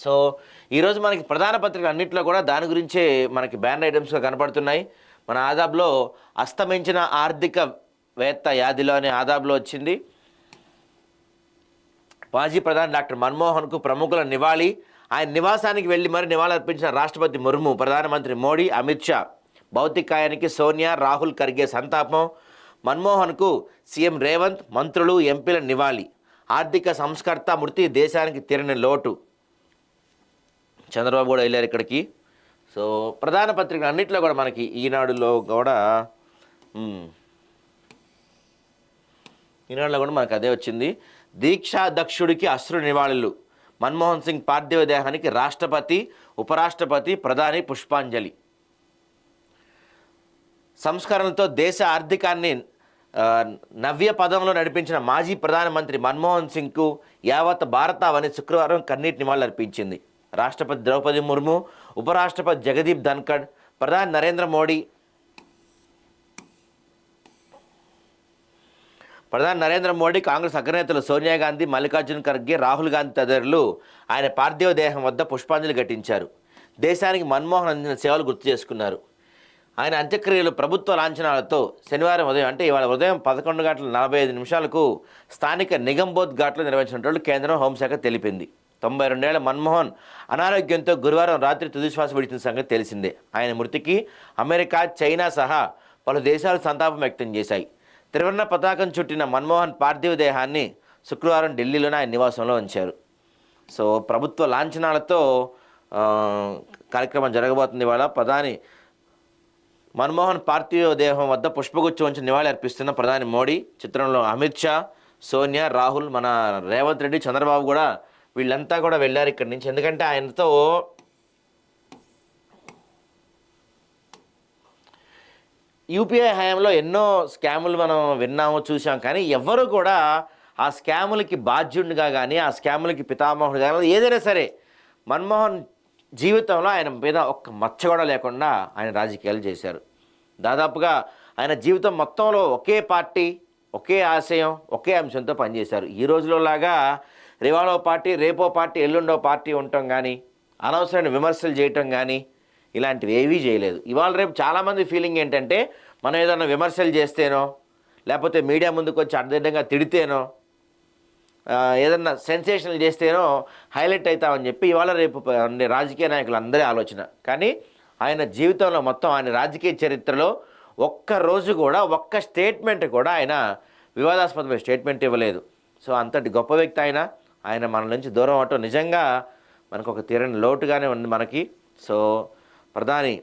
So ఈరోజు మనకి ప్రధాన పత్రికలు అన్నింటిలో కూడా దాని గురించే మనకి బ్యాన్ ఐటమ్స్గా కనపడుతున్నాయి. మన ఆదాబ్లో అస్తమించిన ఆర్థిక వేత్త యాదిలో అనే ఆదాబ్లో వచ్చింది. మాజీ ప్రధాని డాక్టర్ మన్మోహన్కు ప్రముఖుల నివాళి. ఆయన నివాసానికి వెళ్ళి మరి నివాళులర్పించిన రాష్ట్రపతి ముర్ము ప్రధానమంత్రి మోడీ అమిత్ షా. భౌతికాయానికి సోనియా రాహుల్ ఖర్గే సంతాపం. మన్మోహన్కు సీఎం రేవంత్ మంత్రులు ఎంపీల నివాళి. ఆర్థిక సంస్కర్త మృతి దేశానికి తీరని లోటు. చంద్రబాబు కూడా వెళ్ళారు ఇక్కడికి. సో ప్రధాన పత్రికలు అన్నింటిలో కూడా మనకి ఈనాడులో కూడా ఈనాడులో కూడా మనకు అదే వచ్చింది. దీక్షాధ్యక్షుడికి అశ్రు నివాళులు. మన్మోహన్ సింగ్ పార్థివ దేహానికి రాష్ట్రపతి ఉపరాష్ట్రపతి ప్రధాని పుష్పాంజలి. సంస్కరణలతో దేశ ఆర్థికాన్ని నవ్య పదంలో నడిపించిన మాజీ ప్రధానమంత్రి మన్మోహన్ సింగ్కు యావత్ భారతావని శుక్రవారం కన్నీటి నివాళులు అర్పించింది రాష్ట్రపతి ద్రౌపది ముర్ము ఉపరాష్ట్రపతి జగదీప్ ధన్కడ్ ప్రధాని నరేంద్ర మోడీ ప్రధాని నరేంద్ర మోడీ కాంగ్రెస్ అగ్రనేతలు సోనియా గాంధీ మల్లికార్జున్ ఖర్గే రాహుల్ గాంధీ తదితరులు ఆయన పార్థివ దేహం వద్ద పుష్పాంజలి ఘటించారు. దేశానికి మన్మోహన్ అందించిన సేవలు గుర్తు చేసుకున్నారు. ఆయన అంత్యక్రియలు ప్రభుత్వ లాంఛనాలతో శనివారం ఉదయం అంటే ఇవాళ ఉదయం పదకొండు గంటల నలభై ఐదు నిమిషాలకు స్థానిక నిగంబోధ్ ఘాట్లో నిర్వహించినట్లు కేంద్రం హోంశాఖ తెలిపింది. తొంభై రెండేళ్ళ మన్మోహన్ అనారోగ్యంతో గురువారం రాత్రి తుదిశ్వాస విడిచిన సంగతి తెలిసిందే. ఆయన మృతికి అమెరికా చైనా సహా పలు దేశాలు సంతాపం వ్యక్తం చేశాయి. త్రివర్ణ పతాకం చుట్టిన మన్మోహన్ పార్థివ దేహాన్ని శుక్రవారం ఢిల్లీలోనే ఆయన నివాసంలో ఉంచారు. సో ప్రభుత్వ లాంఛనాలతో కార్యక్రమం జరగబోతుంది ఇవాళ. ప్రధాని మన్మోహన్ పార్థివ దేహం వద్ద పుష్పగుచ్చం ఉంచి నివాళి అర్పిస్తున్న ప్రధాని మోడీ చిత్రంలో అమిత్ షా సోనియా రాహుల్ మన రేవంత్ రెడ్డి చంద్రబాబు కూడా వీళ్ళంతా కూడా వెళ్ళారు ఇక్కడి నుంచి. ఎందుకంటే ఆయనతో యూపీఐ హయాంలో ఎన్నో స్కాములు మనం విన్నాము చూసాం కానీ ఎవరు కూడా ఆ స్కాములకి బాధ్యుడిగా కానీ ఆ స్కాములకి పితామహుడు కానీ ఏదైనా సరే మన్మోహన్ జీవితంలో ఆయన మీద ఒక్క మచ్చ కూడా లేకుండా ఆయన రాజకీయాలు చేశారు. దాదాపుగా ఆయన జీవితం మొత్తంలో ఒకే పార్టీ ఒకే ఆశయం ఒకే అంశంతో పనిచేశారు. ఈ రోజులో లాగా రివాలో పార్టీ రేపో పార్టీ ఎల్లుండో పార్టీ ఉండటం కానీ అనవసరమైన విమర్శలు చేయటం కానీ ఇలాంటివి ఏవీ చేయలేదు. ఇవాళ రేపు చాలామంది ఫీలింగ్ ఏంటంటే మనం ఏదైనా విమర్శలు చేస్తేనో లేకపోతే మీడియా ముందుకు వచ్చి అడ్డదిడ్డంగా తిడితేనో ఏదన్నా సెన్సేషనల్ చేస్తేనో హైలైట్ అవుతామని చెప్పి ఇవాళ రేపు ఉండే రాజకీయ నాయకులందరి ఆలోచన. కానీ ఆయన జీవితంలో మొత్తం ఆయన రాజకీయ చరిత్రలో ఒక్క రోజు కూడా ఒక్క స్టేట్మెంట్ కూడా ఆయన వివాదాస్పదమైన స్టేట్మెంట్ ఇవ్వలేదు. సో అంతటి గొప్ప వ్యక్తి ఆయన. ఆయన మన నుంచి దూరం అవటం నిజంగా మనకు ఒక తీరని లోటుగానే ఉంది మనకి. సో ప్రధాని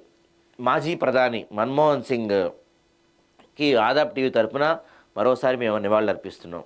మాజీ ప్రధాని మన్మోహన్ సింగ్కి ఆదాబ్ టీవీ తరపున మరోసారి మేము నివాళులు అర్పిస్తున్నాం